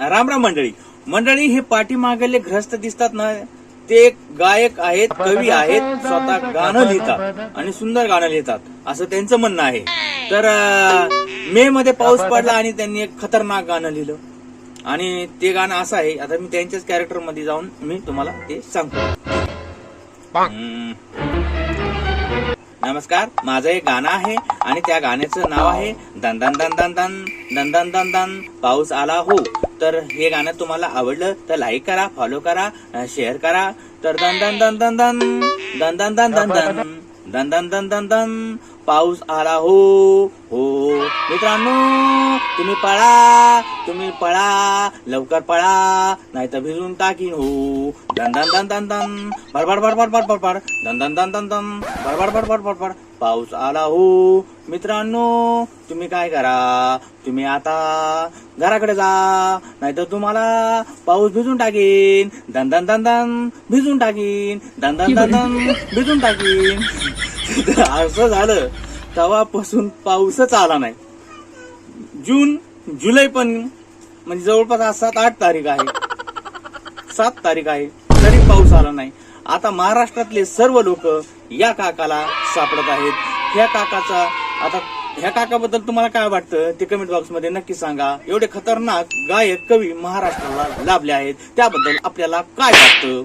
राम राम मंडळी. मंडळी हे पाठीमागले ग्रस्त दिसतात ना ते एक गायक आहेत कवी आहेत स्वतः गाणं लिहितात आणि सुंदर गाणं लिहितात. असं त्यांचं म्हणणं आहे. तर मे मध्ये पाऊस पडला आणि त्यांनी एक खतरनाक गाणं लिहिलं. आणि ते गाणं असं आहे आता मी त्यांच्याच कॅरेक्टरमध्ये जाऊन मी तुम्हाला ते सांगतो. हम्म. नमस्कार माझं एक गाणं आहे आणि त्या गाण्याचं नाव आहे दन दन दन दन दन दन दन दन दन पाऊस आला हो. तर हे गाणं तुम्हाला आवडलं तर लाईक करा फॉलो करा शेअर करा. तर दन दन दन दन दन दन दन दन दन दन दन दन दन दन दन पाऊस आला हो हो मित्रांनो तुम्ही पळा तुम्ही पळा लवकर पळा नाही तर भिजून टाकीन हो दन दन दन दन दन बडबड बडबड बडबड बड दन दन दन दन दन बडबड बडबड बडबड पाऊस आला हो मित्रांनो तुम्ही काय करा तुम्ही आता घराकडे जा नाहीतर तुम्हाला पाऊस भिजून टाकीन दन दन दन दन भिजून टाकीन दन दन दन दन भिजून टाकीन असं झालं. तेव्हापासून पाऊसच आला नाही. जून जुलै पण म्हणजे जवळपास आज सात आठ तारीख आहे. सात तारीख आहे. तरी पाऊस आला नाही. आता महाराष्ट्रातले सर्व लोक या काकाला सापडत आहेत. ह्या काकाचा आता ह्या काकाबद्दल तुम्हाला काय वाटतं? ते कमेंट बॉक्समध्ये नक्की सांगा. एवढे खतरनाक गायक कवी महाराष्ट्राला लाभले आहेत. त्याबद्दल आपल्याला काय वाटतं?